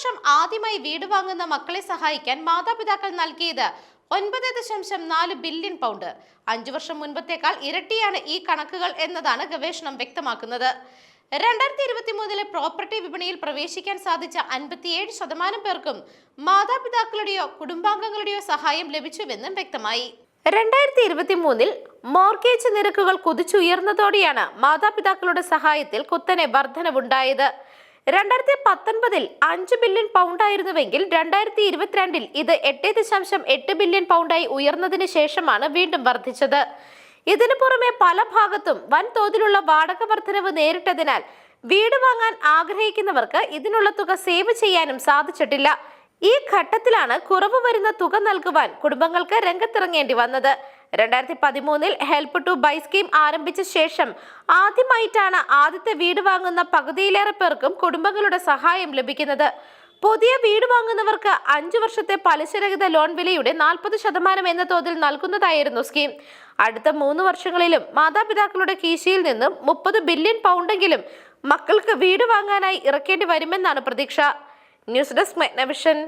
വർഷം ആദ്യമായി വീട് വാങ്ങുന്ന മക്കളെ സഹായിക്കാൻ മാതാപിതാക്കൾ നൽകിയത് ഒൻപത് ദശാംശം നാല് ബില്യൺ പൗണ്ട്. അഞ്ചു വർഷം മുൻപത്തേക്കാൾ ഇരട്ടിയാണ് ഈ കണക്കുകൾ എന്നതാണ് ഗവേഷണം വ്യക്തമാക്കുന്നത്. രണ്ടായിരത്തി ഇരുപത്തി മൂന്നിലെ പ്രോപ്പർട്ടി വിപണിയിൽ പ്രവേശിക്കാൻ സാധിച്ച അൻപത്തിയേഴ് ശതമാനം പേർക്കും മാതാപിതാക്കളുടെയോ കുടുംബാംഗങ്ങളുടെയോ സഹായം ലഭിച്ചുവെന്നും വ്യക്തമായി. രണ്ടായിരത്തി ഇരുപത്തി മൂന്നിൽ മോർഗേജ് നിരക്കുകൾ കുതിച്ചുയർന്നതോടെയാണ് മാതാപിതാക്കളുടെ സഹായത്തിൽ കുത്തനെ വർധനവുണ്ടായത്. രണ്ടായിരത്തി പത്തൊൻപതിൽ അഞ്ച് ബില്യൺ പൗണ്ടായിരുന്നുവെങ്കിൽ രണ്ടായിരത്തി ഇരുപത്തിരണ്ടിൽ ഇത് എട്ട് ദശാംശം എട്ട് ബില്യൺ പൗണ്ടായി ഉയർന്നതിന് ശേഷമാണ് വീണ്ടും വർദ്ധിച്ചത്. ഇതിനു പുറമെ പല ഭാഗത്തും വൻതോതിലുള്ള വാടക വർധനവ് നേരിട്ടതിനാൽ വീട് വാങ്ങാൻ ആഗ്രഹിക്കുന്നവർക്ക് ഇതിനുള്ള തുക സേവ് ചെയ്യാനും സാധിച്ചിട്ടില്ല. ഈ ഘട്ടത്തിലാണ് കുറവ് വരുന്ന തുക നൽകുവാൻ കുടുംബങ്ങൾക്ക് രംഗത്തിറങ്ങേണ്ടി വന്നത്. രണ്ടായിരത്തി പതിമൂന്നിൽ ഹെൽപ്പ് ടു ബൈ സ്കീം ആരംഭിച്ച ശേഷം ആദ്യമായിട്ടാണ് ആദ്യത്തെ വീട് വാങ്ങുന്ന പകുതിയിലേറെ പേർക്കും കുടുംബങ്ങളുടെ സഹായം ലഭിക്കുന്നത്. പുതിയ വീട് വാങ്ങുന്നവർക്ക് അഞ്ചു വർഷത്തെ പലിശരഹിത ലോൺ വിലയുടെ നാൽപ്പത് ശതമാനം എന്ന തോതിൽ നൽകുന്നതായിരുന്നു സ്കീം. അടുത്ത മൂന്ന് വർഷങ്ങളിലും മാതാപിതാക്കളുടെ കീശയിൽ നിന്നും മുപ്പത് ബില്യൺ പൗണ്ടെങ്കിലും മക്കൾക്ക് വീട് വാങ്ങാനായി ഇറക്കേണ്ടി വരുമെന്നാണ് പ്രതീക്ഷ. News desk മെഗ്നവിഷൻ.